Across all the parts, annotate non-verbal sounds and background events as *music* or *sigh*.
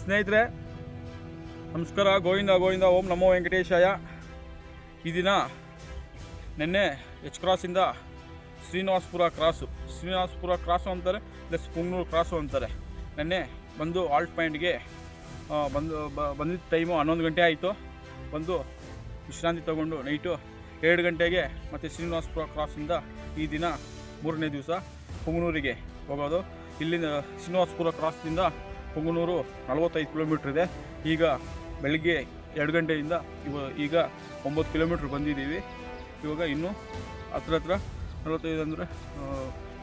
ಸ್ನೇಹಿತರೆ, ನಮಸ್ಕಾರ. ಗೋವಿಂದ ಗೋವಿಂದ. ಓಂ ನಮೋ ವೆಂಕಟೇಶಾಯ. ಈ ದಿನ ನಿನ್ನೆ ಎಚ್ ಕ್ರಾಸಿಂದ ಶ್ರೀನಿವಾಸ್ಪುರ ಕ್ರಾಸು ಶ್ರೀನಿವಾಸ್ಪುರ ಕ್ರಾಸು ಅಂತಾರೆ ಪ್ಲಸ್ ಪುಂಗ್ನೂರು ಕ್ರಾಸು ಅಂತಾರೆ. ನಿನ್ನೆ ಬಂದು ಆಲ್ಟ್ ಪಾಯಿಂಟ್ಗೆ ಬಂದು ಬಂದಿದ್ದ ಟೈಮು ಹನ್ನೊಂದು ಗಂಟೆ ಆಯಿತು. ಬಂದು ವಿಶ್ರಾಂತಿ ತಗೊಂಡು ನೈಟು ಎರಡು ಗಂಟೆಗೆ ಮತ್ತು ಶ್ರೀನಿವಾಸ್ಪುರ ಕ್ರಾಸಿಂದ ಈ ದಿನ ಮೂರನೇ ದಿವಸ ಪುಂಗ್ನೂರಿಗೆ ಹೋಗೋದು. ಇಲ್ಲಿಂದ ಶ್ರೀನಿವಾಸ್ಪುರ ಕ್ರಾಸ್ದಿಂದ ಪುಂಗನೂರು ನಲವತ್ತೈದು ಕಿಲೋಮೀಟ್ರ್ ಇದೆ. ಈಗ ಬೆಳಗ್ಗೆ ಎರಡು ಗಂಟೆಯಿಂದ ಇವ ಈಗ ಒಂಬತ್ತು ಕಿಲೋಮೀಟ್ರ್ ಬಂದಿದ್ದೀವಿ. ಇವಾಗ ಇನ್ನೂ ಹತ್ರ ಹತ್ರ ನಲವತ್ತೈದು ಅಂದರೆ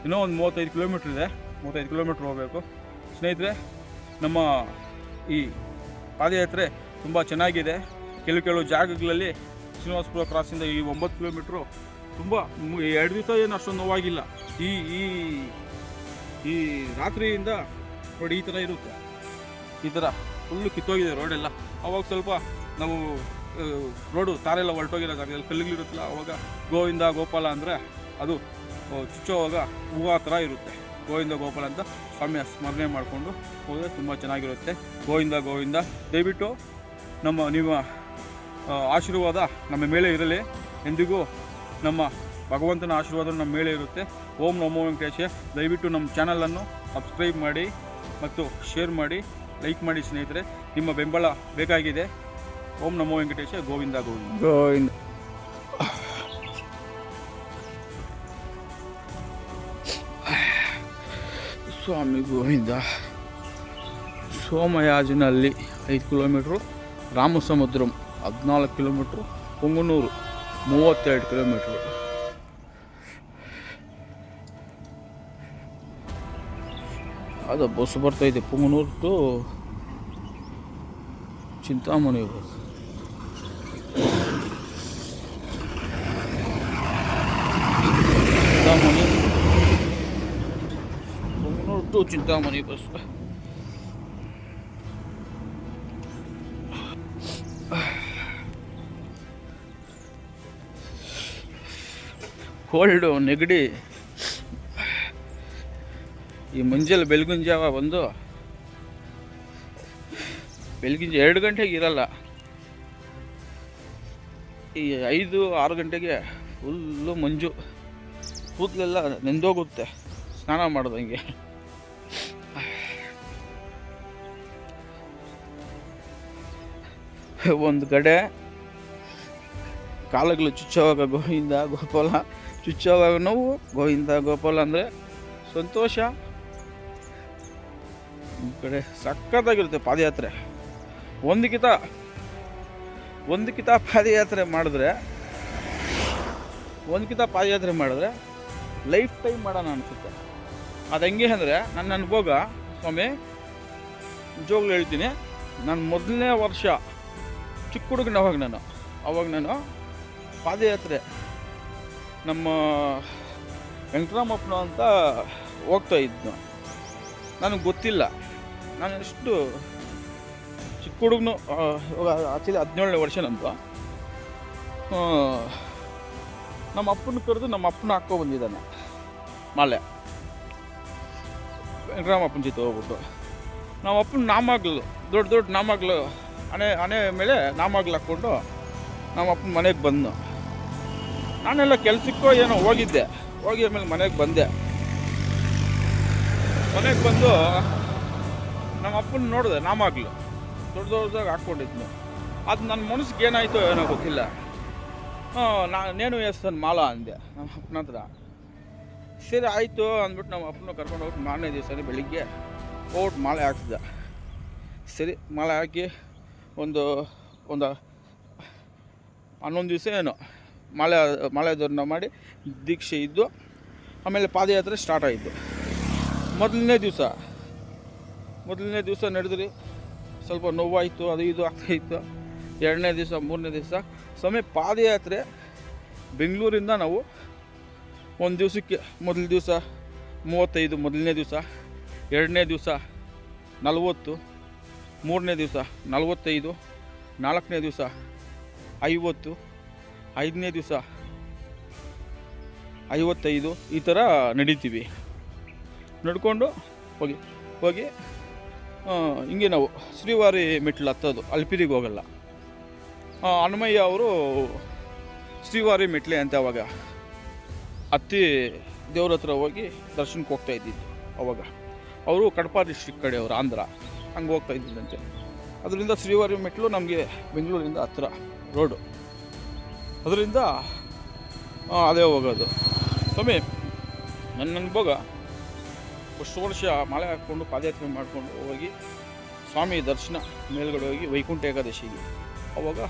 ಇನ್ನೂ ಒಂದು ಮೂವತ್ತೈದು ಕಿಲೋಮೀಟ್ರ್ ಇದೆ. ಮೂವತ್ತೈದು ಕಿಲೋಮೀಟ್ರ್ ಹೋಗಬೇಕು. ಸ್ನೇಹಿತರೆ, ನಮ್ಮ ಈ ಪಾದಯಾತ್ರೆ ತುಂಬ ಚೆನ್ನಾಗಿದೆ. ಕೆಲವು ಕೆಲವು ಜಾಗಗಳಲ್ಲಿ ಶ್ರೀನಿವಾಸಪುರ ಕ್ರಾಸಿಂದ ಈ ಒಂಬತ್ತು ಕಿಲೋಮೀಟ್ರು ತುಂಬ ಎರಡು ದಿವಸ ಏನು ಅಷ್ಟೊಂದು ನೋವಾಗಿಲ್ಲ. ಈ ಈ ರಾತ್ರಿಯಿಂದ ನೋಡಿ ಈ ಥರ ಇರುತ್ತೆ. ಈ ಥರ ಫುಲ್ಲು ಕಿತ್ತೋಗಿದೆ ರೋಡೆಲ್ಲ ಅವಾಗ ಸ್ವಲ್ಪ ನಾವು ರೋಡು ತಾರೆಲ್ಲ ಹೊರಟೋಗಿರೋ ಜಾಗದಲ್ಲಿ ಕಲ್ಲುಗಳಿರುತ್ತಲ್ಲ ಅವಾಗ ಗೋವಿಂದ ಗೋಪಾಲ ಅಂದರೆ ಅದು ಚುಚ್ಚೋವಾಗ ಹೂವು ಥರ ಇರುತ್ತೆ. ಗೋವಿಂದ ಗೋಪಾಲ ಅಂತ ಸ್ವಾಮಿಯ ಸ್ಮರಣೆ ಮಾಡಿಕೊಂಡು ಹೋದರೆ ತುಂಬ ಚೆನ್ನಾಗಿರುತ್ತೆ. ಗೋವಿಂದ ಗೋವಿಂದ, ದಯವಿಟ್ಟು ನಮ್ಮ, ನಿಮ್ಮ ಆಶೀರ್ವಾದ ನಮ್ಮ ಮೇಲೆ ಇರಲಿ. ಎಂದಿಗೂ ನಮ್ಮ ಭಗವಂತನ ಆಶೀರ್ವಾದ ನಮ್ಮ ಮೇಲೆ ಇರುತ್ತೆ. ಓಂ ನಮೋ ವೆಂಕಟೇಶ, ದಯವಿಟ್ಟು ನಮ್ಮ ಚಾನಲನ್ನು ಸಬ್ಸ್ಕ್ರೈಬ್ ಮಾಡಿ. ಮತ್ತು ಶೇರ್ ಮಾಡಿ, ಲೈಕ್ ಮಾಡಿ ಸ್ನೇಹಿತರೆ, ನಿಮ್ಮ ಬೆಂಬಲ ಬೇಕಾಗಿದೆ. ಓಂ ನಮೋ ವೆಂಕಟೇಶ, ಗೋವಿಂದ ಗೋವಿಂದ. ಗೋವಿಂದ. ಸ್ವಾಮಿ ಗೋವಿಂದ, ಸೋಮಯಾಜಿನಲ್ಲಿ ಐದು ಕಿಲೋಮೀಟ್ರು, ರಾಮಸಮುದ್ರಂ ಹದಿನಾಲ್ಕು ಕಿಲೋಮೀಟ್ರು ಪುಂಗನೂರು ಮೂವತ್ತೆರಡು ಕಿಲೋಮೀಟ್ರು. ಅದು ಬಸ್ ಬರ್ತಾಯಿದೆ Punganur to Chintamani bus. Chintamani. Punganur to Chintamani bus. Cold ನೆಗಡಿ ಈ ಮುಂಜಾನೆ ಬೆಳಗಿನ ಜಾವ ಬಂದು? ಬೆಳಗಿನ ಎರಡು ಗಂಟೆಗೆ ಇರಲ್ಲ. ಈ ಐದು, ಆರು ಗಂಟೆಗೆ ಫುಲ್ಲು ಮಂಜು. ಕೂದಲೆಲ್ಲ ನೆಂದೋಗುತ್ತೆ. ಸ್ನಾನ ಮಾಡ್ದಂಗೆ. ಒಂದು ಕಡೆ ಕಾಲಗಳು ಚುಚ್ಚೋವಾಗ ಗೋವಿಂದ ಗೋಪಾಲ, ಚುಚ್ಚೋವಾಗ ನೋವು, ಗೋವಿಂದ ಗೋಪಾಲ ಅಂದರೆ ಸಂತೋಷ. ಕಡೆ ಸಖತ್ತಾಗಿರುತ್ತೆ ಪಾದಯಾತ್ರೆ. ಒಂದು ಕಿತ ಒಂದು ಕಿತ ಪಾದಯಾತ್ರೆ ಮಾಡಿದ್ರೆ ಒಂದು ಕಿತ ಪಾದಯಾತ್ರೆ ಮಾಡಿದ್ರೆ ಲೈಫ್ ಟೈಮ್ ಮಾಡೋಣ ಅನಿಸುತ್ತೆ. ಅದು ಹೆಂಗೆ ಅಂದರೆ ನನ್ನ ಅನುಭೋಗ, ಸ್ವಾಮಿ, ನಿಜವಾಗ್ಲೂ ಹೇಳ್ತೀನಿ, ನಾನು ಮೊದಲನೇ ವರ್ಷ ಚಿಕ್ಕ ಹುಡುಗನ ಅವಾಗ ನಾನು. ಅವಾಗ ನಾನು ಪಾದಯಾತ್ರೆ ನಮ್ಮ ವೆಂಕಟರಾಮಪ್ಪನ ಅಂತ ಹೋಗ್ತಾ ಇದ್ನು. ನನಗೆ ಗೊತ್ತಿಲ್ಲ. ನಾನು ಎಷ್ಟು ಚಿಕ್ಕ ಹುಡುಗನು ಆಕ್ಚುಲಿ ಹದಿನೇಳನೇ ವರ್ಷ ನಂದು. ನಮ್ಮ ಅಪ್ಪನ ಕರೆದು ನಮ್ಮ ಅಪ್ಪನ ಹಾಕೋ ಬಂದಿದ್ದಾನೆ, ಮಾಲೆ. ವೆಂಕಟರಾಮಪ್ಪನ ಜೊತೆ ಹೋಗ್ಬಿಟ್ಟು. ನಮ್ಮ ಅಪ್ಪನ ನಾಮಗ್ಲು, ದೊಡ್ಡ ದೊಡ್ಡ ನಾಮಗ್ಲು, ಹಣೆ ಹಣೆ ಮೇಲೆ ನಾಮಗ್ಲು ಹಾಕ್ಕೊಂಡು ನಮ್ಮ ಅಪ್ಪನ ಮನೆಗೆ ಬಂದು ನಾನೆಲ್ಲ ಕೆಲಸಕ್ಕೋ ಏನೋ ಹೋಗಿದ್ದೆ ಹೋಗಿ ಆಮೇಲೆ ಮನೆಗೆ ಬಂದೆ. ಮನೆಗೆ ಬಂದು ನಮ್ಮ ಅಪ್ಪನ ನೋಡಿದೆ ನಾಮಾಗ್ಲು ದೊಡ್ಡ ದೊಡ್ಡದಾಗ ಹಾಕ್ಕೊಂಡಿದ್ನು ಅದು ನನ್ನ ಮನಸ್ಸಿಗೆ ಏನಾಯಿತೋ ಏನೋ ಗೊತ್ತಿಲ್ಲ. ನಾನೇನು ಎಸ್ತನ್ ಮಾಲ ಅಂದೆ, ನಮ್ಮ ಅಪ್ಪನ ಹತ್ರ. ಸರಿ, ಆಯಿತು ಅಂದ್ಬಿಟ್ಟು ನಮ್ಮ ಅಪ್ಪನ ಕರ್ಕೊಂಡು ಹೋಗಿ ಮಾರನೇ ದಿವಸನೇ ಬೆಳಿಗ್ಗೆ ಹೋಗ್ಬಿಟ್ಟು ಮಾಲೆ ಹಾಕ್ಸಿದ. ಸರಿ, ಮಾಲೆ ಹಾಕಿ ಒಂದು ಒಂದು ಹನ್ನೊಂದು ದಿವಸ ಏನೋ ಮಾಲೆ ಮಾಲೆ ಧರ್ಮ ಮಾಡಿ ದೀಕ್ಷೆ ಇದ್ದು ಆಮೇಲೆ ಪಾದಯಾತ್ರೆ ಸ್ಟಾರ್ಟ್ ಆಯಿತು ಮೊದಲನೇ ದಿವಸ. ಮೊದಲನೇ ದಿವಸ ನಡೆದ್ರಿ. ಸ್ವಲ್ಪ ನೋವಾಯಿತು, ಅದು ಇದು ಆಗ್ತಾಯಿತ್ತು. ಎರಡನೇ ದಿವಸ, ಮೂರನೇ ದಿವಸ. ಸಮಯ ಪಾದಯಾತ್ರೆ ಬೆಂಗಳೂರಿಂದ ನಾವು ಒಂದು ದಿವಸಕ್ಕೆ, ಮೊದಲ ದಿವಸ ಮೂವತ್ತೈದು, ಮೊದಲನೇ ದಿವಸ ಎರಡನೇ ದಿವಸ ನಲವತ್ತು, ಮೂರನೇ ದಿವಸ ನಲವತ್ತೈದು, ನಾಲ್ಕನೇ ದಿವಸ ಐವತ್ತು, ಐದನೇ ದಿವಸ ಐವತ್ತೈದು ಈ ಥರ ನಡೀತೀವಿ. ನಡ್ಕೊಂಡು ಹೋಗಿ ಹೋಗಿ ಹಿಂಗೆ ನಾವು ಶ್ರೀವಾರಿ ಮೆಟ್ಲು ಹತ್ತೋದು, ಅಲ್ಪಿರಿಗೆ ಹೋಗಲ್ಲ. ಹನುಮಯ್ಯ ಅವರು ಶ್ರೀವಾರಿ ಮೆಟ್ಲೆ ಅಂತ ಅವಾಗ ಹತ್ತಿ ದೇವ್ರ ಹತ್ರ ಹೋಗಿ ದರ್ಶನಕ್ಕೆ ಹೋಗ್ತಾ ಇದ್ದಿದ್ದು ಅವಾಗ. ಅವರು ಕಡಪ ಕಡೆ ಅವರು, ಆಂಧ್ರ. ಹಂಗೆ ಹೋಗ್ತಾ ಇದ್ದಿದ್ದಂತೆ ಅದರಿಂದ ಶ್ರೀವಾರಿ ಮೆಟ್ಲು ನಮಗೆ ಬೆಂಗಳೂರಿಂದ ಹತ್ತಿರ ರೋಡು. ಅದರಿಂದ ಅದೇ ಹೋಗೋದು. ಸ್ವಾಮಿ, ನನ್ನ ಅನುಭವ ವರ್ಷ ಮಳೆ ಹಾಕ್ಕೊಂಡು ಪಾದಯಾತ್ರೆ ಮಾಡಿಕೊಂಡು ಹೋಗಿ ಸ್ವಾಮಿ ದರ್ಶನ ಮೇಲ್ಗಡೆ ಹೋಗಿ ವೈಕುಂಠ ಏಕಾದಶಿಗೆ. ಅವಾಗ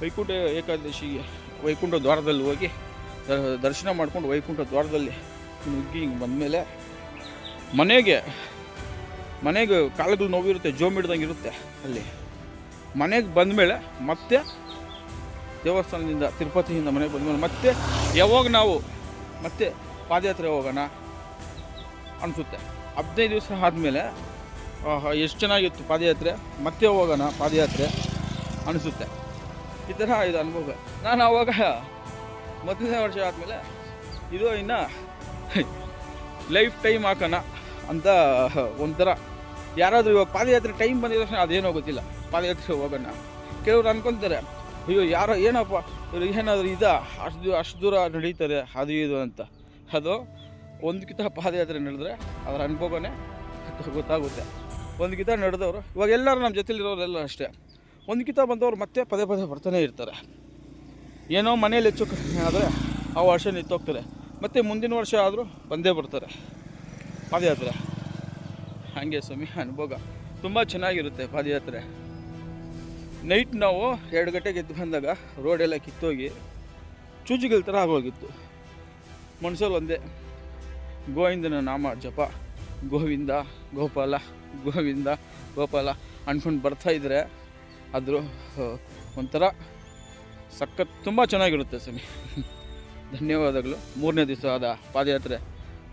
ವೈಕುಂಠ ಏಕಾದಶಿಗೆ, ವೈಕುಂಠ ದ್ವಾರದಲ್ಲಿ ಹೋಗಿ ದರ್ಶನ ಮಾಡ್ಕೊಂಡು ವೈಕುಂಠ ದ್ವಾರದಲ್ಲಿ ನುಗ್ಗಿ ಹಿಂಗೆ ಬಂದಮೇಲೆ ಮನೆಗೆ ಮನೆಗೆ ಕಾಲುಗಳು ನೋವಿರುತ್ತೆ, ಜೋಮ್ ಹಿಡ್ದಂಗೆ ಇರುತ್ತೆ ಅಲ್ಲಿ. ಮನೆಗೆ ಬಂದಮೇಲೆ ಮತ್ತೆ ದೇವಸ್ಥಾನದಿಂದ ತಿರುಪತಿಯಿಂದ ಮನೆಗೆ ಬಂದಮೇಲೆ ಮತ್ತೆ ಯಾವಾಗ ನಾವು ಮತ್ತೆ ಪಾದಯಾತ್ರೆ ಹೋಗೋಣ ಅನಿಸುತ್ತೆ. ಹದಿನೈದು ದಿವಸ ಆದಮೇಲೆ ಎಷ್ಟು ಚೆನ್ನಾಗಿತ್ತು ಪಾದಯಾತ್ರೆ? ಮತ್ತೆ ಹೋಗೋಣ ಪಾದಯಾತ್ರೆ ಅನಿಸುತ್ತೆ. ಈ ಥರ ಇದು ಅನುಭವ. ನಾನು ಆವಾಗ ಮೊದಲನೇ ವರ್ಷ ಆದಮೇಲೆ ಇದು ಇನ್ನು ಲೈಫ್ ಟೈಮ್ ಹಾಕೋಣ ಅಂತ ಒಂಥರ ಯಾರಾದರೂ ಇವಾಗ ಪಾದಯಾತ್ರೆ ಟೈಮ್ ತಕ್ಷಣ ಅದೇನೋ ಗೊತ್ತಿಲ್ಲ. ಪಾದಯಾತ್ರೆ ಹೋಗೋಣ. ಕೆಲವರು ಅನ್ಕೊತಾರೆ, ಅಯ್ಯೋ, ಯಾರೋ ಏನಪ್ಪ ಇವ್ರಿಗೆ ಏನಾದರೂ ಇದ? ಅಷ್ಟು ಅಷ್ಟು ದೂರ ನಡೀತಾರೆ ಅದು ಇದು ಅಂತ. ಅದು ಒಂದು ಪಾದಯಾತ್ರೆ ನಡೆದ್ರೆ ಅದರ ಅನುಭವನೇ ಗೊತ್ತಾಗುತ್ತೆ. ಒಂದು ನಡೆದವರು, ಇವಾಗ ಎಲ್ಲರೂ ನಮ್ಮ ಜೊತೆಲಿರೋರೆಲ್ಲ ಅಷ್ಟೇ. ಒಂದು ಬಂದವರು ಮತ್ತೆ ಪದೇ ಪದೇ ಬರ್ತಾನೆ ಇರ್ತಾರೆ. ಏನೋ ಮನೇಲಿ ಹೆಚ್ಚು ಕಡಿಮೆ ಆದರೆ ಆ ವರ್ಷ ನಿಂತೋಗ್ತಾರೆ. ಮತ್ತು ಮುಂದಿನ ವರ್ಷ ಆದರೂ ಬಂದೇ ಬರ್ತಾರೆ. ಪಾದಯಾತ್ರೆ. ಹಾಗೆ ಸ್ವಾಮಿ, ಅನುಭವ. ತುಂಬ ಚೆನ್ನಾಗಿರುತ್ತೆ ಪಾದಯಾತ್ರೆ. ನೈಟ್ ನಾವು ಎರಡು ಗಂಟೆಗೆ ಎದ್ದು ಬಂದಾಗ ರೋಡೆಲ್ಲ ಕಿತ್ತೋಗಿ ಚೂಜುಗಳ ಥರ ಆಗೋಗಿತ್ತು. ಮನ್ಸಲ್ಲಿ ಒಂದೇ ಗೋವಿಂದನ ನಾಮ ಜಪ. ಗೋವಿಂದ, ಗೋಪಾಲ ಗೋವಿಂದ, ಗೋಪಾಲ ಅಂದ್ಕೊಂಡು ಬರ್ತಾ ಇದ್ರೆ ಅದ್ರ ಒಂಥರ ಸಖತ್ ತುಂಬ ಚೆನ್ನಾಗಿರುತ್ತೆ ಸ್ವಾಮಿ. ಧನ್ಯವಾದಗಳು. ಮೂರನೇ ದಿವಸ ಆದ ಪಾದಯಾತ್ರೆ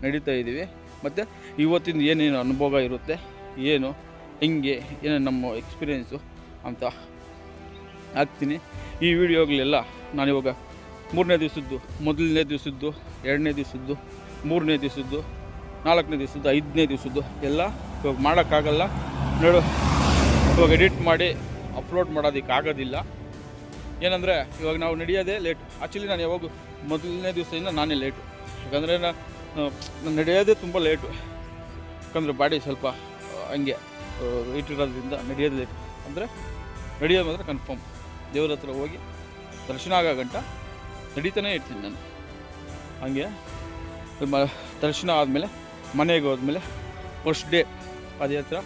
ನಡೀತಾ ಇದ್ದೀವಿ. ಮತ್ತು ಇವತ್ತಿನ ಏನೇನು ಅನುಭವ ಇರುತ್ತೆ, ಏನು, ಹೆಂಗೆ ಏನು ನಮ್ಮ ಎಕ್ಸ್ಪೀರಿಯೆನ್ಸು ಅಂತ ಹಾಕ್ತೀನಿ. ಈ ವಿಡಿಯೋಗಳೆಲ್ಲ ನಾನಿವಾಗ ಮೂರನೇ ದಿವಸದ್ದು, ಮೊದಲನೇ ದಿವಸದ್ದು, ಎರಡನೇ ದಿವಸದ್ದು ಮೂರನೇ ದಿವಸದ್ದು, ನಾಲ್ಕನೇ ದಿವಸದ್ದು, ಐದನೇ ದಿವಸದ್ದು ಎಲ್ಲ ಇವಾಗ ಮಾಡೋಕ್ಕಾಗಲ್ಲ. ನೋಡು, ಇವಾಗ ಎಡಿಟ್ ಮಾಡಿ ಅಪ್ಲೋಡ್ ಮಾಡೋದಕ್ಕೆ ಆಗೋದಿಲ್ಲ. ಏನಂದರೆ, ಇವಾಗ ನಾವು ನಡೆಯೋದೇ ಲೇಟ್ ಆ್ಯಕ್ಚುಲಿ ನಾನು ಯಾವಾಗ ಮೊದಲನೇ ದಿವಸದಿಂದ ನಾನೇ ಲೇಟು ಯಾಕಂದರೆ ನಾನು ನಡೆಯೋದೇ ತುಂಬ ಲೇಟು ಯಾಕಂದರೆ ಬಾಡಿ ಸ್ವಲ್ಪ ಹಂಗೆ ವೆಯ್ಟ್ ಇರೋದ್ರಿಂದ ನಡೆಯೋದು ಲೇಟ್ ಅಂದರೆ, ನಡೆಯೋದು ಮಾತ್ರ ಕನ್ಫರ್ಮ್ ದೇವ್ರ ಹತ್ರ ಹೋಗಿ ದರ್ಶನ ಆಗೋ ಗಂಟ ನಡೀತಾನೆ ಇರ್ತೀನಿ ನಾನು. ಹಾಗೆ? ದರ್ಶನ ಆದಮೇಲೆ ಮನೆಗೆ ಹೋದ್ಮೇಲೆ ಫಸ್ಟ್ ಡೇ ಪಾದಯಾತ್ರ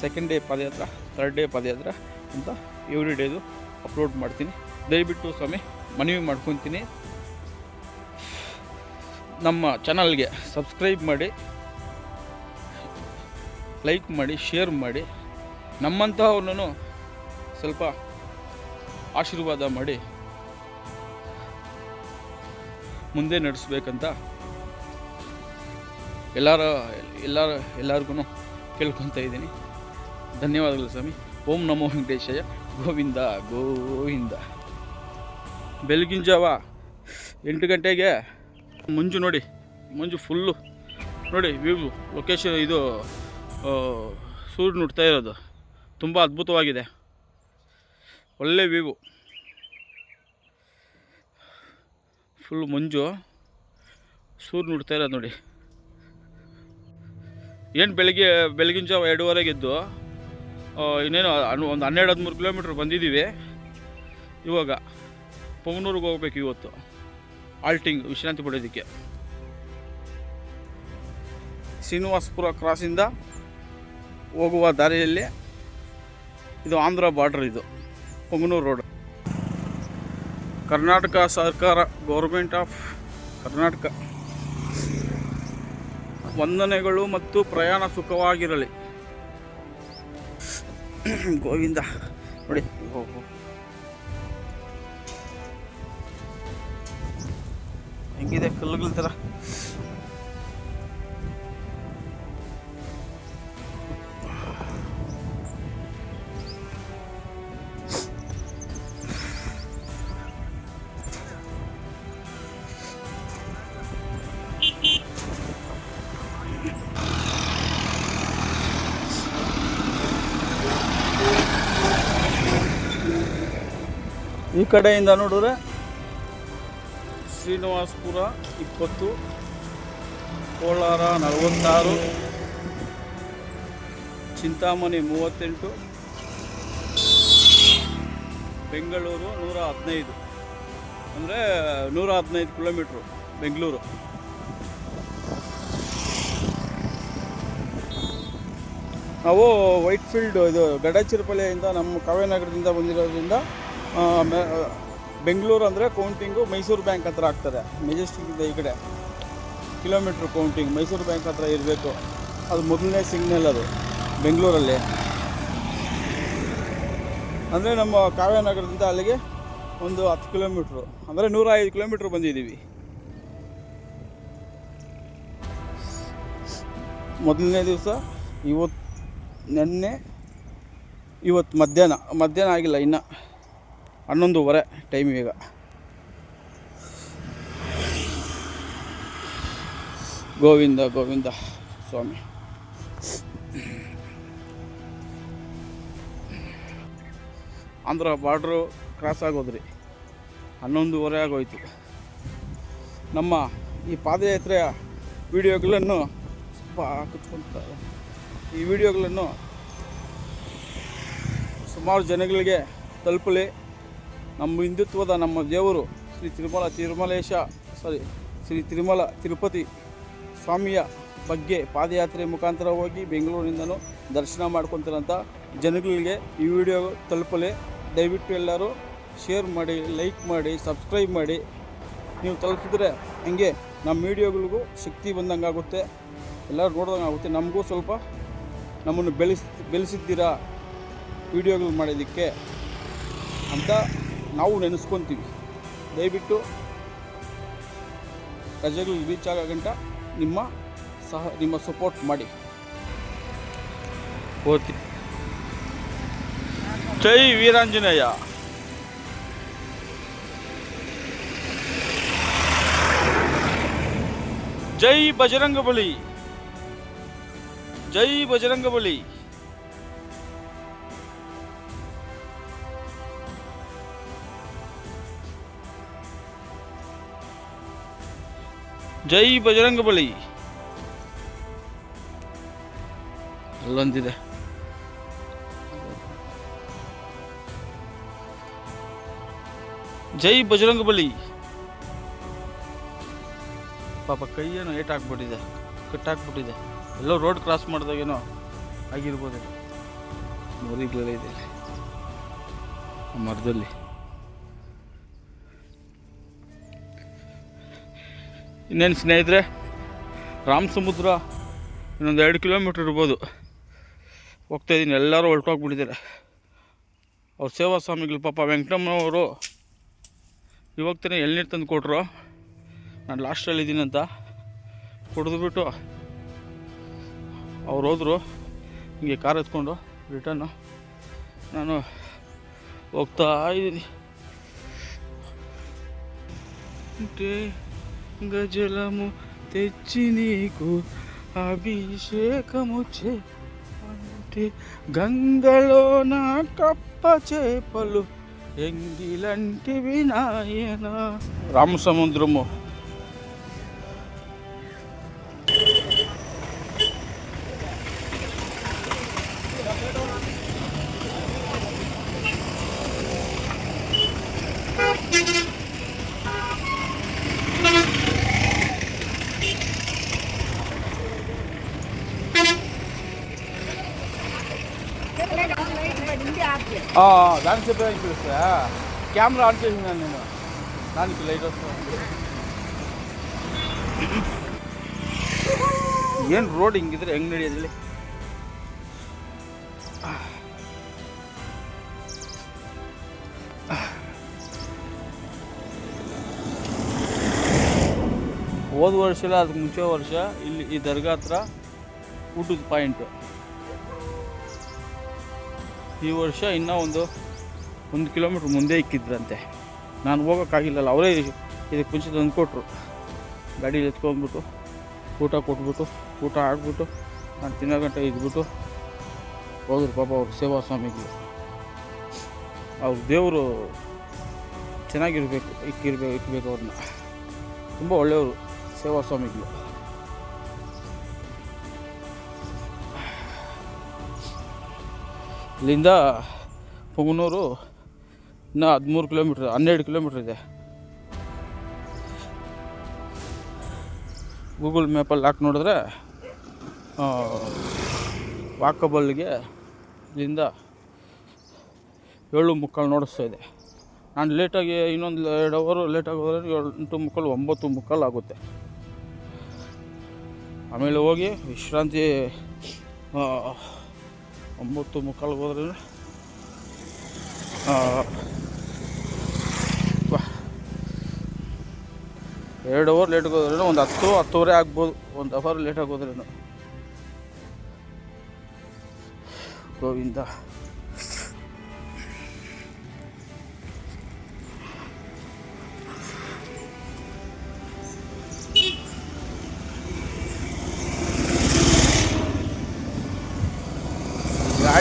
ಸೆಕೆಂಡ್ ಡೇ ಪಾದಯಾತ್ರ ಥರ್ಡ್ ಡೇ ಪಾದಯಾತ್ರ ಅಂತ ಎವ್ರಿ ಡೇದು ಅಪ್ಲೋಡ್ ಮಾಡ್ತೀನಿ. ದಯವಿಟ್ಟು ಸ್ವಾಮಿ, ಮನವಿ ಮಾಡ್ಕೊತೀನಿ. ನಮ್ಮ ಚಾನಲ್ಗೆ ಸಬ್ಸ್ಕ್ರೈಬ್ ಮಾಡಿ ಲೈಕ್ ಮಾಡಿ ಶೇರ್ ಮಾಡಿ, ನಮ್ಮಂತಹವ್ರನ್ನೂ ಸ್ವಲ್ಪ ಆಶೀರ್ವಾದ ಮಾಡಿ ಮುಂದೆ ನಡೆಸ್ಬೇಕಂತ ಎಲ್ಲರ ಎಲ್ಲರ ಎಲ್ಲರಿಗೂ ಕೇಳ್ಕೊತಾ ಇದ್ದೀನಿ. ಧನ್ಯವಾದಗಳು ಸ್ವಾಮಿ. ಓಂ ನಮೋ ವೆಂಕಟೇಶಯ್ಯ ಗೋವಿಂದ ಗೋವಿಂದ. ಬೆಳಗಿನ ಜಾವ ಎಂಟು ಗಂಟೆಗೆ ಮಂಜು ನೋಡಿ, ಮಂಜು ಫುಲ್ಲು ನೋಡಿ ವ್ಯೂ ಲೊಕೇಶನ್ ಇದು ಸೂರ್ಯ ನುಡ್ತಾ ಇರೋದು. ತುಂಬ ಅದ್ಭುತವಾಗಿದೆ. ಒಳ್ಳೆ ವ್ಯೂ ಫುಲ್ ಮಂಜು ಸೂರ್ಯ ನುಡ್ತಾ ಇರೋದು ನೋಡಿ. ಏನು ಬೆಳಗ್ಗೆ, ಬೆಳಗಿನ ಜಾವ ಎರಡೂವರೆಗೆ ಎದ್ದು ಇನ್ನೇನು ಒಂದು ಹನ್ನೆರಡು, ಹದಿಮೂರು ಕಿಲೋಮೀಟ್ರ್ ಬಂದಿದ್ದೀವಿ. ಇವಾಗ ಪೊಂಗನೂರಿಗೆ ಹೋಗ್ಬೇಕು ಇವತ್ತು. ಆಲ್ಟಿಂಗ್ ವಿಶ್ರಾಂತಿ ಪಡೆಯೋದಕ್ಕೆ. ಶ್ರೀನಿವಾಸಪುರ ಕ್ರಾಸಿಂದ ಹೋಗುವ ದಾರಿಯಲ್ಲಿ ಇದು ಆಂಧ್ರ ಬಾರ್ಡ್ರ್ ಇದು, ಪೊಂಗನೂರು ರೋಡ್ ಕರ್ನಾಟಕ ಸರ್ಕಾರ ಗೌರ್ಮೆಂಟ್ ಆಫ್ ಕರ್ನಾಟಕ ವಂದನೆಗಳು ಮತ್ತು ಪ್ರಯಾಣ ಸುಖವಾಗಿರಲಿ. ಗೋವಿಂದ ನೋಡಿ. ಹೋಗು ಹೆಂಗಿದೆ ಕಲ್ಲುಗಳ ಥರ ಕಡೆಯಿಂದ ನೋಡಿದ್ರೆ ಶ್ರೀನಿವಾಸಪುರ ಇಪ್ಪತ್ತು, ಕೋಲಾರ ನಲವತ್ತಾರು, ಚಿಂತಾಮಣಿ ಮೂವತ್ತೆಂಟು, ಬೆಂಗಳೂರು ನೂರ ಹದಿನೈದು. ಅಂದರೆ ನೂರ ಹದಿನೈದು ಕಿಲೋಮೀಟ್ರು ಬೆಂಗಳೂರು. ನಾವು ವೈಟ್ ಫೀಲ್ಡ್ ಇದು ಗಡಚಿರಪಳ್ಳಿಯಿಂದ ನಮ್ಮ ಕಾವ್ಯನಗರದಿಂದ ಬಂದಿರೋದ್ರಿಂದ ಬೆಂಗಳೂರು ಅಂದರೆ ಕೌಂಟಿಂಗು ಮೈಸೂರು ಬ್ಯಾಂಕ್ ಹತ್ರ ಆಗ್ತದೆ. ಮೆಜೆಸ್ಟಿಕ್ಕಿಂದ ಈ ಕಡೆ. ಕಿಲೋಮೀಟ್ರ್ ಕೌಂಟಿಂಗ್ ಮೈಸೂರು ಬ್ಯಾಂಕ್ ಹತ್ರ ಇರಬೇಕು. ಅದು ಮೊದಲನೇ ಸಿಗ್ನಲ್ ಅದು, ಬೆಂಗಳೂರಲ್ಲಿ. ಅಂದರೆ ನಮ್ಮ ಕಾವ್ಯನಗರದಿಂದ ಅಲ್ಲಿಗೆ ಒಂದು ಹತ್ತು ಕಿಲೋಮೀಟ್ರು ಅಂದರೆ ನೂರ ಐದು ಕಿಲೋಮೀಟ್ರ್ ಬಂದಿದ್ದೀವಿ. ಮೊದಲನೇ ದಿವಸ ಇವತ್ತು ನಿನ್ನೆ ಇವತ್ತು ಮಧ್ಯಾಹ್ನ ಮಧ್ಯಾಹ್ನ ಆಗಿಲ್ಲ, ಇನ್ನು. ಹನ್ನೊಂದುವರೆ ಟೈಮ್ ಈಗ. ಗೋವಿಂದ ಗೋವಿಂದ ಸ್ವಾಮಿ. ಆಂಧ್ರ ಬಾರ್ಡ್ರು ಕ್ರಾಸ್ ಆಗೋದ್ರಿ. ಹನ್ನೊಂದುವರೆ ಆಗೋಯ್ತು. ನಮ್ಮ ಈ ಪಾದಯಾತ್ರೆಯ ವಿಡಿಯೋಗಳನ್ನು ಸ್ವಲ್ಪ ಕುತ್ಕೊಂತಾರೆ ಈ ವಿಡಿಯೋಗಳನ್ನು ಸುಮಾರು ಜನಗಳಿಗೆ ತಲುಪಲಿ. ನಮ್ಮ ಹಿಂದುತ್ವದ ನಮ್ಮ ದೇವರು ಶ್ರೀ ತಿರುಮಲ ತಿರುಮಲೇಶ ಸಾರಿ ಶ್ರೀ ತಿರುಮಲ ತಿರುಪತಿ ಸ್ವಾಮಿಯ ಬಗ್ಗೆ ಪಾದಯಾತ್ರೆ ಮುಖಾಂತರ ಹೋಗಿ ಬೆಂಗಳೂರಿನಿಂದನೂ ದರ್ಶನ ಮಾಡ್ಕೊತಿರೋಂಥ ಜನಗಳಿಗೆ ಈ ವಿಡಿಯೋ ತಲುಪಲಿ. ದಯವಿಟ್ಟು ಎಲ್ಲರೂ ಶೇರ್ ಮಾಡಿ, ಲೈಕ್ ಮಾಡಿ, ಸಬ್ಸ್ಕ್ರೈಬ್ ಮಾಡಿ. ನೀವು ತಲುಪಿದ್ರೆ ಹಂಗೆ ನಮ್ಮ ವಿಡಿಯೋಗಳಿಗೂ ಶಕ್ತಿ ಬಂದಂಗೆ ಆಗುತ್ತೆ ಎಲ್ಲರೂ ನೋಡ್ದಂಗೆ ಆಗುತ್ತೆ ನಮಗೂ ಸ್ವಲ್ಪ ನಮ್ಮನ್ನು ಬೆಳೆಸ್, ಬೆಳೆಸಿದ್ದೀರಾ ವಿಡಿಯೋಗಳು ಮಾಡಿದ್ದಕ್ಕೆ ಅಂತ ನಾವು ನೆನೆಸ್ಕೊತೀವಿ. ದಯವಿಟ್ಟು ಪ್ರಜೆಗಳು ರೀಚ್ ಆಗೋ ಗಂಟ ನಿಮ್ಮ ಸಹ, ನಿಮ್ಮ ಸಪೋರ್ಟ್ ಮಾಡಿ. ಓಕೆ. ಜೈ ವೀರಾಂಜನೇಯ. ಜೈ ಬಜರಂಗಬಲಿ ಜೈ ಬಜರಂಗ ಜೈ ಬಜರಂಗ ಬಳಿ. ಅಲ್ಲೊಂದಿದೆ. ಜೈ ಬಜರಂಗ ಬಲಿ ಪಾಪ ಕೈಯೇನೋ ಏಟ್ ಹಾಕ್ಬಿಟ್ಟಿದೆ ಕಟ್ಟಾಕ್ಬಿಟ್ಟಿದೆ ಎಲ್ಲೋ ರೋಡ್ ಕ್ರಾಸ್ ಮಾಡಿದಾಗೇನೋ ಆಗಿರ್ಬೋದು. ಮರಿಗಳೆಲ್ಲ ಇದೆ ಮರದಲ್ಲಿ. ಇನ್ನೇನು ಸ್ನೇಹಿತರೆ, ರಾಮ ಸಮುದ್ರ ಇನ್ನೊಂದು ಎರಡು ಕಿಲೋಮೀಟ್ರ್ ಇರ್ಬೋದು. ಹೋಗ್ತಾ ಇದ್ದೀನಿ ಎಲ್ಲರೂ ಹೊರಟೋಗ್ಬಿಟ್ಟಿದ್ದಾರೆ. ಅವ್ರ ಸೇವಾ ಸ್ವಾಮಿಗಳು ಪಾಪ ವೆಂಕಟಮ್ಮನವರು ಇವಾಗ ತಾನೇ ಎಳ್ನೀರು ತಂದು ಕೊಟ್ಟರು ನಾನು ಲಾಸ್ಟಲ್ಲಿ ಇದ್ದೀನಂತ ಕುಡಿದ್ಬಿಟ್ಟು ಅವ್ರು ಹೋದರು, ಹಿಂಗೆ ಕಾರ್ ಎತ್ಕೊಂಡು ರಿಟರ್ನು ನಾನು ಹೋಗ್ತಾ ಇದ್ದೀನಿ గజలము తెచ్చి నీకు అభిషేకము చే అంటే గంగలో నా కప్ప చేపలు ఎంగిలంటివి నాయన. రామసముద్రము. దానికి చెప్పడానికి పిలుస్తా కెమెరా ఆన్ చేసినాను నేను దానికి లైట్ వస్తా ಏನು ರೋಡ್ ಹಿಂಗಿದ್ರೆ ಹೆಂಗೆ ನಡೆಯೋದಿಲ್ಲ ಹೋದ ವರ್ಷ ಇಲ್ಲ ಅದಕ್ಕೆ ಮುಂಚೆ ವರ್ಷ ಇಲ್ಲಿ ಈ ದರ್ಗಾ ಹತ್ರ ಊಟದ ಪಾಯಿಂಟು ಈ ವರ್ಷ ಇನ್ನೂ ಒಂದು ಒಂದು ಕಿಲೋಮೀಟ್ರ್ ಮುಂದೆ ಇಕ್ಕಿದ್ರಂತೆ. ನಾನು ಹೋಗೋಕ್ಕಾಗಿಲ್ಲಲ್ಲ, ಅವರೇ ಇದಕ್ಕೆ ಮುಂಚೆ ತಂದು ಕೊಟ್ಟರು ಗಾಡೀಲಿ ಎತ್ಕೊಂಡ್ಬಿಟ್ಟು, ಊಟ ಕೊಟ್ಬಿಟ್ಟು, ಊಟ ಆಡ್ಬಿಟ್ಟು, ನಾನು ತಿನ್ನೋ ಗಂಟೆ ಇದ್ಬಿಟ್ಟು, ಹೋದ್ರು ಪಾಪ ಅವರು ಸೇವಾ ಸ್ವಾಮಿಗಳು. ಅವ್ರ ದೇವರು ಚೆನ್ನಾಗಿರ್ಬೇಕು ಇಕ್ಕಿರ್ಬೇಕು ಇಕ್ಕಬೇಕು ಅವ್ರನ್ನ. ತುಂಬ ಒಳ್ಳೆಯವರು, ಸೇವಾ ಸ್ವಾಮಿಗಳು. ಇಲ್ಲಿಂದ ಪುಂಗನೂರು ಇನ್ನೂ ಹದಿಮೂರು ಕಿಲೋಮೀಟ್ರ್, ಹನ್ನೆರಡು ಕಿಲೋಮೀಟ್ರ್ ಇದೆ. ಗೂಗಲ್ ಮ್ಯಾಪಲ್ಲಿ ಹಾಕಿ ನೋಡಿದ್ರೆ ವಾಕಬಲ್ಗೆ ಇಲ್ಲಿಂದ ಏಳು ಮುಕ್ಕಾಲು ನೋಡಿಸ್ತಾ ಇದೆ. ನಾನು ಲೇಟಾಗಿ ಇನ್ನೊಂದು ಎರಡು ಅವರು ಲೇಟಾಗಿ ಹೋದರೆ ಎಂಟು ಮುಕ್ಕಾಲು, ಒಂಬತ್ತು ಮುಕ್ಕಾಲು ಆಗುತ್ತೆ. ಆಮೇಲೆ ಹೋಗಿ ವಿಶ್ರಾಂತಿ ಒಂಬತ್ತು ಮುಕ್ಕಾಲು ಹೋದ್ರೆ ಎರಡು ಅವರ್ ಲೇಟ್ ಹೋದ್ರೆ ಒಂದು ಹತ್ತು, ಹತ್ತುವರೆ ಆಗ್ಬೋದು. ಒಂದು ಅವರ್ ಲೇಟಾಗಿ ಹೋದ್ರೇನು ಗೋವಿಂದ.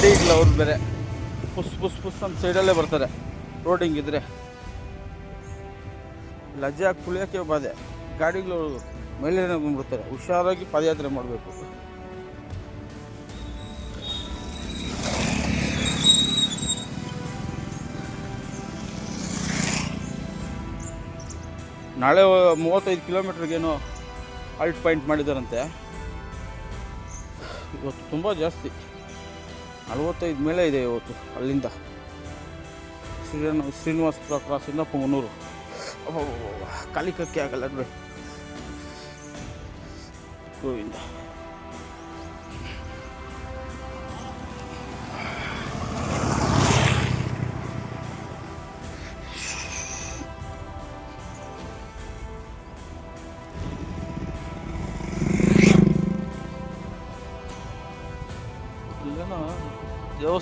ಗಾಡಿಗಳು ಅವ್ರು ಬೇರೆ. ಪುಸ್ ಪುಸ್ ಪುಸ್ ಅಂತ ಸೈಡಲ್ಲೇ ಬರ್ತಾರೆ. ರೋಡ್ ಹಿಂಗಿದ್ರೆ ಲಜ್ಜೆ ಹಾಕಿ ಕುಳಿಯೋಕ್ಕೆ ಬಾಧೆ. ಗಾಡಿಗಳು ಮೇಲೆ ಬಂದ್ಬಿಡ್ತಾರೆ. ಹುಷಾರಾಗಿ ಪಾದಯಾತ್ರೆ ಮಾಡಬೇಕು. ನಾಳೆ ಮೂವತ್ತೈದು ಕಿಲೋಮೀಟ್ರಿಗೇನೋ ಅಲ್ಟ್ ಪಾಯಿಂಟ್ ಮಾಡಿದಾರಂತೆ. ಇವತ್ತು ತುಂಬ ಜಾಸ್ತಿ. ನಲವತ್ತೈದು ಮೇಲೆ ಇದೆ ಇವತ್ತು ಅಲ್ಲಿಂದ. ಶ್ರೀರನ್ ಶ್ರೀನಿವಾಸಪುರ ಕ್ರಾಸಿಂದ ಪುಂಗನೂರು. ಕಲಿಕಕ್ಕೆ ಆಗಲ್ಲ ಗೋವಿಂದ.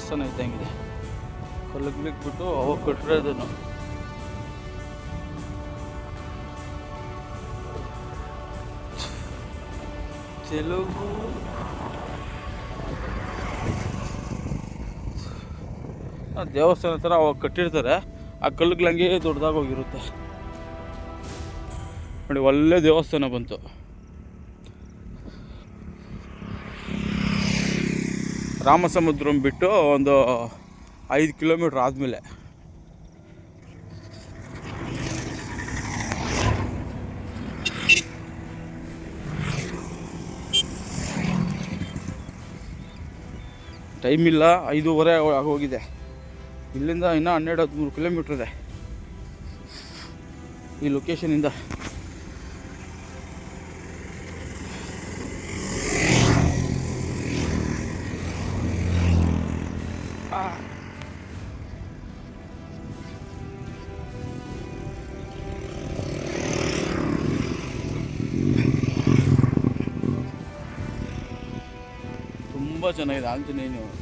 ದೇವಸ್ಥಾನ ಇದ್ದಂಗಿದೆ. ಕಲಗ್ಲಿಕ್ಬಿಟ್ಟು ಬಿಟ್ಟು ಅವಾಗ ಕಟ್ಟಿರೋದನ್ನು ತೆಲುಗು. ದೇವಸ್ಥಾನ ಥರ ಅವಾಗ ಕಟ್ಟಿರ್ತಾರೆ. ಆ ಕಲ್ಲುಗಳಂಗೆ ದೊಡ್ಡದಾಗಿ ಹೋಗಿರುತ್ತೆ. ನೋಡಿ, ಒಳ್ಳೆ ದೇವಸ್ಥಾನ ಬಂತು. ರಾಮಸಮುದ್ರಂ ಬಿಟ್ಟು ಒಂದು ಐದು ಕಿಲೋಮೀಟ್ರ್ ಆದಮೇಲೆ. ಟೈಮ್ ಇಲ್ಲ, ಐದೂವರೆ ಆಗೋಗಿದೆ. ಇಲ್ಲಿಂದ ಇನ್ನೂ ಹನ್ನೆರಡು ಹದಿಮೂರು ಕಿಲೋಮೀಟ್ರ್ ಇದೆ. ಈ ಲೊಕೇಶನಿಂದ ತುಂಬ ಚೆನ್ನಾಗಿದೆ ಆಂಜನೇಯ ಸ್ಟ್ಯಾಚು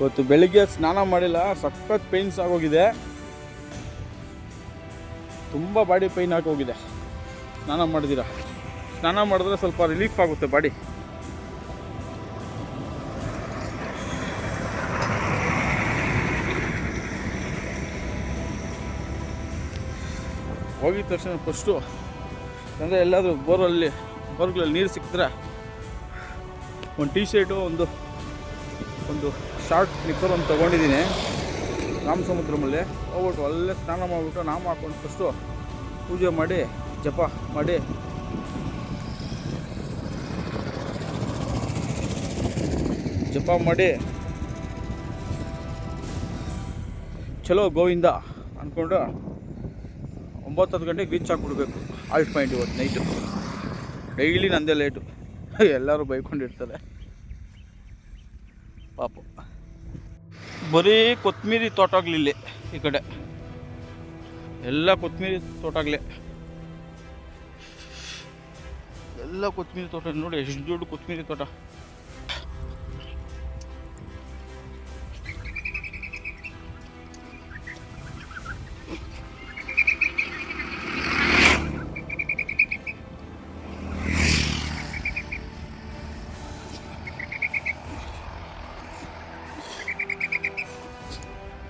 ಇವತ್ತು ಬೆಳಿಗ್ಗೆ ಸ್ನಾನ ಮಾಡಿಲ್ಲ, ಸಖತ್ ಪೇನ್ಸ್ ಆಗೋಗಿದೆ. ತುಂಬ ಬಾಡಿ ಪೈನ್ ಆಗೋಗಿದೆ. ಸ್ನಾನ ಮಾಡಿದಿರ ಸ್ನಾನ ಮಾಡಿದ್ರೆ ಸ್ವಲ್ಪ ರಿಲೀಫ್ ಆಗುತ್ತೆ ಬಾಡಿ ಹೋಗಿದ ತಕ್ಷಣ ಫಸ್ಟು ಅಂದರೆ ಎಲ್ಲಾದರೂ ಬೋರಲ್ಲಿ ಬೋರ್ಗಳಲ್ಲಿ ನೀರು ಸಿಕ್ಕಿದ್ರೆ, ಒಂದು ಟೀ ಶರ್ಟು ಒಂದು ಒಂದು ಶಾರ್ಟ್ ನಿಕ್ಕರ್ ಒಂದು ತೊಗೊಂಡಿದ್ದೀನಿ. ರಾಮಸಮುದ್ರಮಲ್ಲಿ ಹೋಗ್ಬಿಟ್ಟು ಅಲ್ಲೇ ಸ್ನಾನ ಮಾಡಿಬಿಟ್ಟು ನಾಮ ಹಾಕೊಂಡು ಫಸ್ಟು ಪೂಜೆ ಮಾಡಿ, ಜಪ ಮಾಡಿ. ಜಪ ಮಾಡಿ. ಚಲೋ ಗೋವಿಂದ ಅಂದ್ಕೊಂಡು ಒಂಬತ್ತು ಹತ್ತು ಗಂಟೆಗೆ ರೀಚ್ ಆಗಿಬಿಡ್ಬೇಕು ಆಲ್ಟ್ ಪಾಯಿಂಟ್ ಇವತ್ತು ನೈಟು ಡೈಲಿ ನಂದೇ ಲೇಟು *laughs* ಎಲ್ಲರೂ ಬೈಕೊಂಡಿರ್ತಾರೆ. ಪಾಪ. ಬರೀ ಕೊತ್ತಂಬರಿ ತೋಟಗಳಿಲ್ಲಿ ಈ ಕಡೆ. ಎಲ್ಲ ಕೊತ್ತಂಬರಿ ತೋಟಗಳೇ ಎಲ್ಲ ಕೊತ್ತಂಬರಿ ತೋಟ ನೋಡಿ, ಎಷ್ಟು ದೊಡ್ಡ ಕೊತ್ತಂಬರಿ ತೋಟ.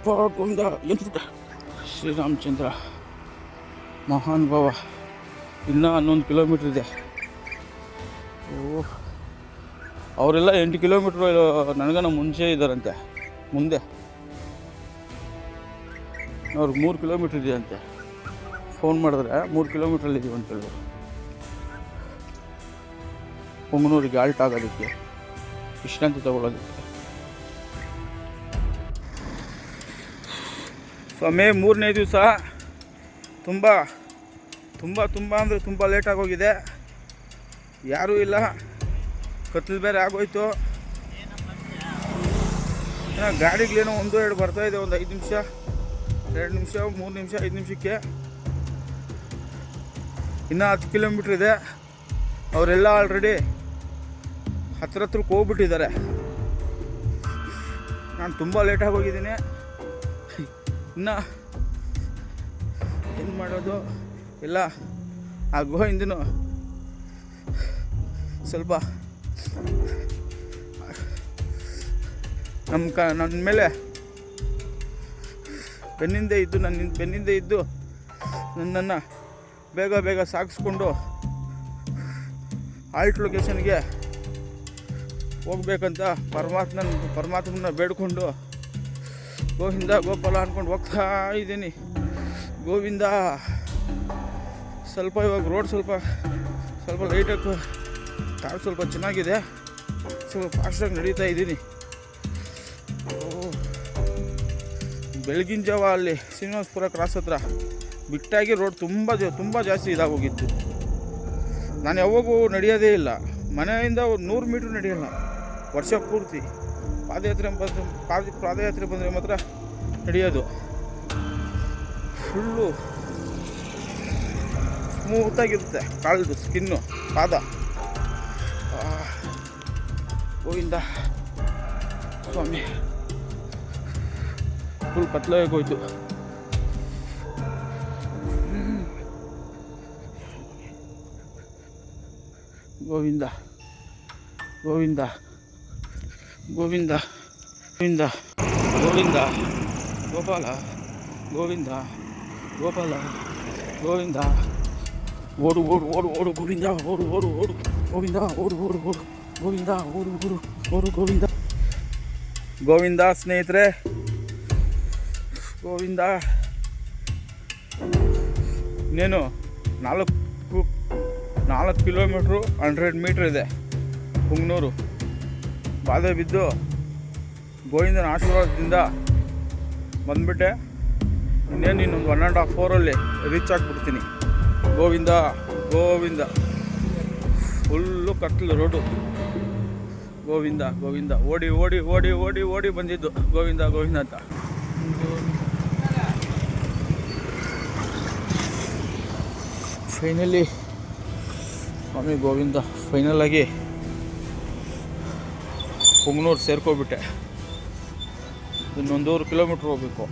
ಗೋವಿಂದ ಎಂತ ಶ್ರೀರಾಮಚಂದ್ರ ಮಹಾನ್ ಭಾವ ಇನ್ನೂ ಹನ್ನೊಂದು ಕಿಲೋಮೀಟ್ರ್ ಇದೆ. ಓ ಅವರೆಲ್ಲ ಎಂಟು ಕಿಲೋಮೀಟ್ರ್ ನನಗನ ಮುಂಚೆ ಇದ್ದಾರಂತೆ. ಮುಂದೆ. ಅವ್ರಿಗೆ ಮೂರು ಕಿಲೋಮೀಟ್ರ್ ಇದೆ ಅಂತೆ ಫೋನ್ ಮಾಡಿದ್ರೆ, ಮೂರು ಕಿಲೋಮೀಟ್ರಲ್ಲಿ ಇದೀವಿ ಅಂತ ಹೇಳಿದ್ರು. ಪೊಂಗನೂರಿಗೆ ಆಲ್ಟ್ ಆಗೋದಕ್ಕೆ. ವಿಶ್ರಾಂತಿ ತಗೊಳ್ಳೋದಕ್ಕೆ. ಸ್ವಾಮಿ ಮೂರನೇ ದಿವಸ ತುಂಬ ತುಂಬ ತುಂಬ ಅಂದರೆ ತುಂಬ ಲೇಟಾಗಿ ಹೋಗಿದೆ ಯಾರೂ ಇಲ್ಲ. ಕತ್ತಲು ಬೇರೆ ಆಗೋಯ್ತು. ಗಾಡಿಗಳೇನೋ ಒಂದು, ಎರಡು ಬರ್ತಾ ಇದೆ, ಒಂದು ಐದು ನಿಮಿಷ, ಎರಡು ನಿಮಿಷ, ಮೂರು ನಿಮಿಷ, ಐದು ನಿಮಿಷಕ್ಕೆ. ಇನ್ನೂ ಹತ್ತು ಕಿಲೋಮೀಟ್ರ್ ಇದೆ. ಅವರೆಲ್ಲ ಆಲ್ರೆಡಿ ಹತ್ರ ಹತ್ರಕ್ಕೆ ಹೋಗ್ಬಿಟ್ಟಿದ್ದಾರೆ. ನಾನು ತುಂಬ ಲೇಟಾಗಿ ಹೋಗಿದ್ದೀನಿ. ಇನ್ನು ಏನು ಮಾಡೋದು? ಇಲ್ಲ. ಆ ಗೋವಿಂದನು ಸ್ವಲ್ಪ ನಮ್ಮ ಕ ನನ್ನ ಮೇಲೆ ಬೆನ್ನಿಂದೆ ಇದ್ದು ನನ್ನ ಬೆನ್ನಿಂದೆ ಇದ್ದು ನನ್ನನ್ನು ಬೇಗ ಬೇಗ ಸಾಗಿಸ್ಕೊಂಡು ಆಲ್ಟ್ ಲೊಕೇಶನ್ಗೆ ಹೋಗ್ಬೇಕಂತ ಪರಮಾತ್ಮನ ಪರಮಾತ್ಮನ ಬೇಡ್ಕೊಂಡು ಗೋವಿಂದ ಗೋಪಾಲ ಅಂದ್ಕೊಂಡು ಹೋಗ್ತಾ ಇದ್ದೀನಿ. ಗೋವಿಂದ ಸ್ವಲ್ಪ ಇವಾಗ ರೋಡ್ ಸ್ವಲ್ಪ ಸ್ವಲ್ಪ ಲೈಟಾಗಿ ಕಾರ್ ಸ್ವಲ್ಪ ಚೆನ್ನಾಗಿದೆ. ಸ್ವಲ್ಪ ಫಾಸ್ಟಾಗಿ ನಡೀತಾ ಇದ್ದೀನಿ. ಬೆಳಗಿನ ಜಾವ ಅಲ್ಲಿ ಶ್ರೀನಿವಾಸಪುರ ಕ್ರಾಸ್ ಹತ್ರ. ಬಿಟ್ಟಾಗಿ ರೋಡ್ ತುಂಬ ತುಂಬ ಜಾಸ್ತಿ ಇದಾಗೋಗಿತ್ತು ನಾನು ಯಾವಾಗೂ ನಡೆಯೋದೇ ಇಲ್ಲ. ಮನೆಯಿಂದ ಒಂದು ನೂರು ಮೀಟ್ರ್ ನಡೆಯಲ್ಲ. ವರ್ಷ ಪೂರ್ತಿ. ಪಾದಯಾತ್ರೆ ಬಂದು ಪಾದ ಪಾದಯಾತ್ರೆ ಬಂದರೆ ಮಾತ್ರ ನಡೆಯೋದು. ಫುಲ್ಲು ಸ್ಮೂತಾಗಿರುತ್ತೆ ಕಾಲ್ದು ಸ್ಕಿನ್ನು ಪಾದ. ಗೋವಿಂದ ಸ್ವಾಮಿ. ಫುಲ್ ಕತ್ಲಾಗಿ ಹೋಯ್ತು. ಗೋವಿಂದ ಗೋವಿಂದ. ಗೋವಿಂದ. ಗೋವಿಂದ. ಗೋವಿಂದ. ಗೋಪಾಲ. ಗೋವಿಂದ. ಗೋಪಾಲ. ಗೋವಿಂದ. ಓಡು ಓಡು ಓಡು ಓಡು, ಗೋವಿಂದ. ಓಡು ಓಡು ಓಡು. ಗೋವಿಂದ, ಓಡು ಓಡು ಓಡು. ಗೋವಿಂದ, ಓಡು ಓಡು ಓಡು, ಗೋವಿಂದ. ಗೋವಿಂದ ಸ್ನೇಹಿತರೆ. ಗೋವಿಂದ. ಇನ್ನೇನು ನಾಲ್ಕು ನಾಲ್ಕು ಕಿಲೋಮೀಟ್ರು ಹಂಡ್ರೆಡ್ ಮೀಟ್ರ್ ಇದೆ. ಪುಂಗ್ನೂರು ಬಾಧೆ ಬಿದ್ದು ಗೋವಿಂದನ ಆಶೀರ್ವಾದದಿಂದ ಬಂದುಬಿಟ್ಟೆ. ಇನ್ನೇನು ಇನ್ನೊಂದು ಒನ್ ಆ್ಯಂಡ್ ಹಾಫ್ ಫೋರಲ್ಲಿ ರೀಚ್ ಆಗಿಬಿಡ್ತೀನಿ. ಗೋವಿಂದ ಗೋವಿಂದ. ಫುಲ್ಲು ಕತ್ತಲು ರೋಡು ಗೋವಿಂದ ಗೋವಿಂದ. ಓಡಿ ಓಡಿ ಓಡಿ ಓಡಿ ಓಡಿ ಬಂದಿದ್ದು. ಗೋವಿಂದ ಗೋವಿಂದ ಅಂತ. ಫೈನಲಿ ಸ್ವಾಮಿ ಗೋವಿಂದ ಫೈನಲ್ ಆಗಿ ಸೇರ್ಕೋಬಿಟ್ಟೆ. ಇನ್ನೊಂದೂವರೆ ಕಿಲೋಮೀಟ್ರ್ ಹೋಗಬೇಕು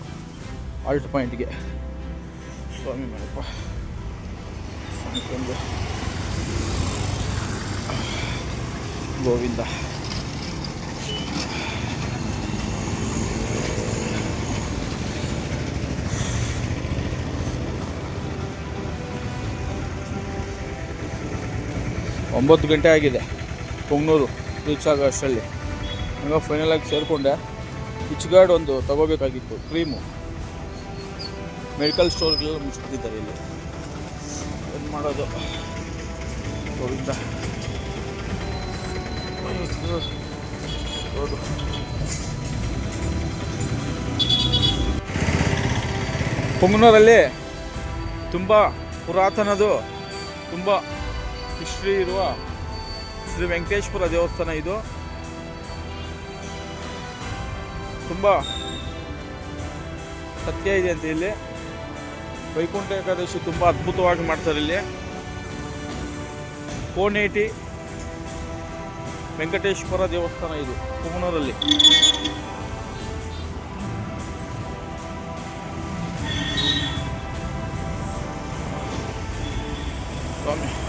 ಆಲ್ಟ್ ಪಾಯಿಂಟ್ಗೆ. ಸ್ವಾಮಿ ಮಾಡಪ್ಪ. ಗೋವಿಂದ. ಒಂಬತ್ತು ಗಂಟೆ ಆಗಿದೆ. ಕುಂಗ್ನೂರು ರೀಚ್ ಆಗೋ ಅಷ್ಟರಲ್ಲಿ. ಹಂಗ ಫೈನಲ್ ಆಗಿ ಸೇರಿಕೊಂಡೆ. ಗಾರ್ಡ್ ಒಂದು ತಗೋಬೇಕಾಗಿತ್ತು ಕ್ರೀಮು ಮೆಡಿಕಲ್ ಸ್ಟೋರ್ಗಳೆಲ್ಲ ಮುಚ್ಚಿಬಿಟ್ಟಿದ್ದಾರೆ ಇಲ್ಲಿ. ಏನು ಮಾಡೋದು? ಗೋವಿಂದ ಪುಂಗನೂರಲ್ಲಿ ತುಂಬ ಪುರಾತನದು, ತುಂಬ ಹಿಸ್ಟ್ರಿ ಇರುವ ಶ್ರೀ ವೆಂಕಟೇಶ್ವರ ದೇವಸ್ಥಾನ ಇದು. ತುಂಬ ಸತ್ಯ ಇದೆ ಅಂತ ಇಲ್ಲಿ ವೈಕುಂಠ ಏಕಾದಶಿ ತುಂಬ ಅದ್ಭುತವಾಗಿ ಮಾಡ್ತಾರೆ ಇಲ್ಲಿ. ಕೋನೇಟಿ ವೆಂಕಟೇಶ್ವರ ದೇವಸ್ಥಾನ ಇದು, ಕುಮನೂರಲ್ಲಿ. ಸ್ವಾಮಿ.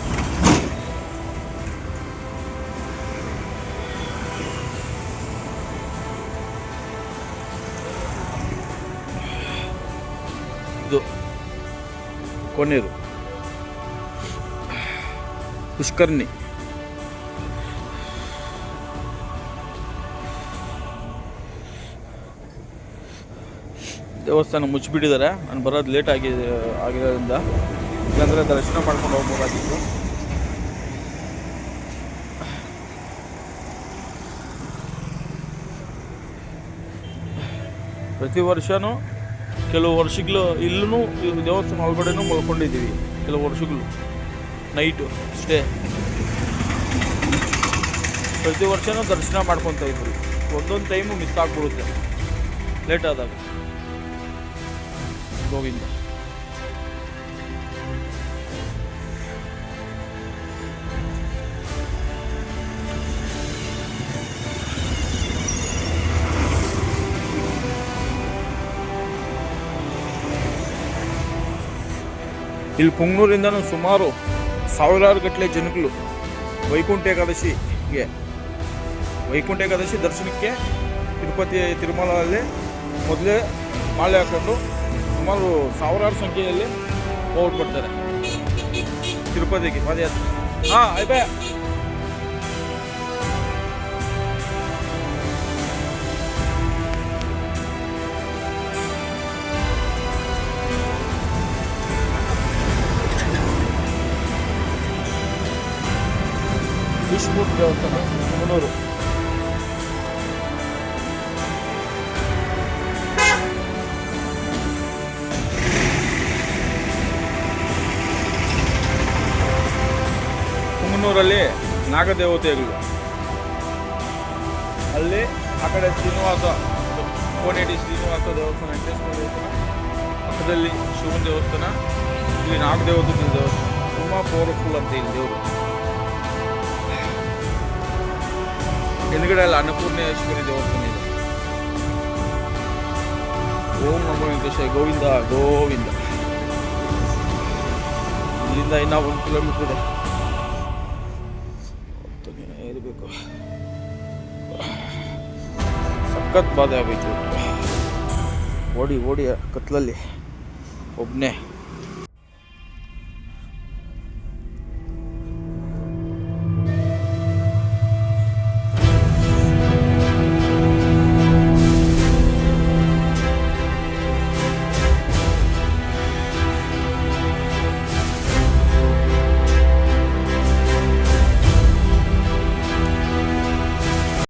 ಕೊನೆಯದು ಪುಷ್ಕರ್ಣಿ. ದೇವಸ್ಥಾನ ಮುಚ್ಚಿಬಿಟ್ಟಿದ್ದಾರೆ. ನಾನು ಬರೋದು ಲೇಟ್ ಆಗಿ, ಆಗಿರೋದ್ರಿಂದ. ಇಲ್ಲಾಂದರೆ ದರ್ಶನ ಮಾಡ್ಕೊಂಡು ಹೋಗ್ಬೋದಾಗಿತ್ತು. ಪ್ರತಿ ವರ್ಷವೂ ಕೆಲವು ವರ್ಷಗಳು ಇಲ್ಲೂ ದೇವಸ್ಥಾನ ಒಳಗಡೆನೂ ಮಲ್ಕೊಂಡಿದ್ದೀವಿ, ಕೆಲವು ವರ್ಷಗಳು. ನೈಟು ಸ್ಟೇ ಪ್ರತಿ ವರ್ಷವೂ ದರ್ಶನ ಮಾಡ್ಕೊತಾ ಇದ್ವಿ. ಒಂದೊಂದು ಟೈಮು ಮಿಸ್ ಆಗ್ಬಿಡುತ್ತೆ. ಲೇಟ್ ಆದಾಗ. ಗೋವಿಂದ ಇಲ್ಲಿ ಪುಂಗ್ನೂರಿಂದನೂ ಸುಮಾರು ಸಾವಿರಾರು ಗಟ್ಟಲೆ ಜನಗಳು ವೈಕುಂಠ ಏಕಾದಶಿಗೆ ವೈಕುಂಠ ಏಕಾದಶಿ ದರ್ಶನಕ್ಕೆ ತಿರುಪತಿ ತಿರುಮಲದಲ್ಲಿ ಮೊದಲೇ ಮಾಲೆ ಹಾಕ್ಕೊಂಡು ಸುಮಾರು ಸಾವಿರಾರು ಸಂಖ್ಯೆಯಲ್ಲಿ ಹೋಗ್ಬಿಡ್ತಾರೆ. ತಿರುಪತಿಗೆ ಪಾದಯಾತ್ರೆ. ಹಾಂ ಆಯ್ತಾ ವಿಷ್ಣು ದೇವಸ್ಥಾನ ಮುನ್ನೂರು ಕುಮನೂರಲ್ಲಿ ನಾಗದೇವತೆಗಳು ಅಲ್ಲಿ ಆ ಕಡೆ ಶ್ರೀನಿವಾಸ ಕೋನೇಟಿ ಶ್ರೀನಿವಾಸ ದೇವಸ್ಥಾನ ವೆಂಕಟೇಶ್ವರ ದೇವಸ್ಥಾನ ಪಕ್ಕದಲ್ಲಿ ಶಿವನ ದೇವಸ್ಥಾನ, ಇಲ್ಲಿ ನಾಗದೇವತೆ ದೇವಸ್ಥಾನ. ತುಂಬ ಪವರ್ಫುಲ್ ಅಂತ ಇಲ್ಲಿ ದೇವರು. ಎದುರುಗಡೆ ಅಲ್ಲಿ ಅನ್ನಪೂರ್ಣೇಶ್ವರಿ ದೇವಸ್ಥಾನ ಇದೆ. ಓಂ ನಮೋ ವೆಂಕಟೇಶ ಗೋವಿಂದ ಗೋವಿಂದ. ಇಲ್ಲಿಂದ ಇನ್ನೂ ಒಂದು ಕಿಲೋಮೀಟರ್ ಇದೆ. ಇರಬೇಕು. ಸಖತ್ ಬಾಧೆ ಆಗೈತೆ ಓಡಿ ಓಡಿ ಕತ್ಲಲ್ಲಿ ಒಬ್ಬನೇ